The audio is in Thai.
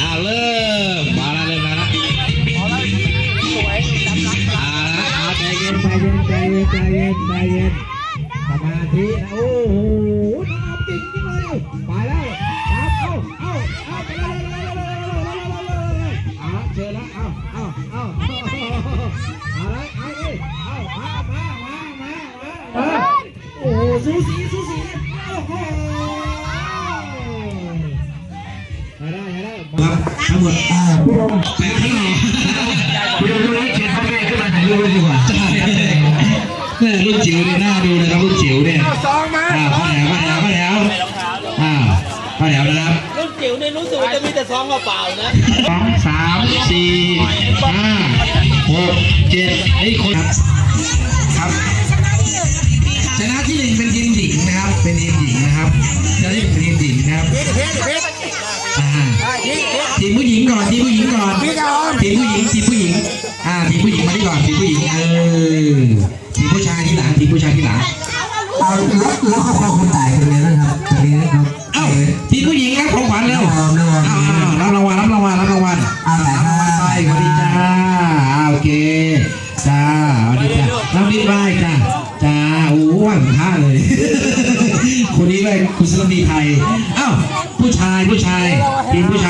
อ่าเริ่มมาแล้วเริ่มมาแล้วเอาละเอาใจเย็นใจเย็นใจเย็นใจเย็นใจ ไปได้ครับทั้งหมดอ่าพี่ดมแปะข้างหลังพี่ดมรู้เขียนพ่อแม่ขึ้นมาถ่ายรูปเลยดีกว่าแม่รุ่นจิ๋วเนี่ยน่าดูนะครับรุ่นจิ๋วเนี่ยสองมาอ่าข้าแถวข้าแถวข้าแถวอ่าข้าแถวนะครับรุ่นจิ๋วเนี่ยรู้สึกว่าจะมีแต่ซองเปล่าๆนะสองสามสี่ห้าหกเจ็ดไอ้ยคนครับชนะที่หนึ่งเป็นทีมหญิงนะครับ เป็นทีมหญิงนะครับชนะที่หนึ่งเป็นทีม ผู้หญิงก่อนทีมผู้หญิงทีมผู้หญิง อ่าทีมผู้หญิงมาที่ก่อนทีมผู้หญิง เออทีมผู้ชายที่หลังทีมผู้ชายที่หลัง เอาแล้วแล้วครอบครัวคนตายเป็นไงบ้างครับตอนนี้นะครับเอ้าทีมผู้หญิงรับของขวัญแล้วน้องน้องอ้าวรับรางวัลรับรางวัลรับรางวัลเอาแต่รับรางวัลไปสวัสดีจ้าอ่าโอเคจ้าสวัสดีจ้ารับนิดไหว้จ้าจ้าโอ้ไหวเหมือนท่าเลย คนนี้เลยคุณสลมีไทยอ้าวผู้ชายผู้ชายทีมผู้ชาย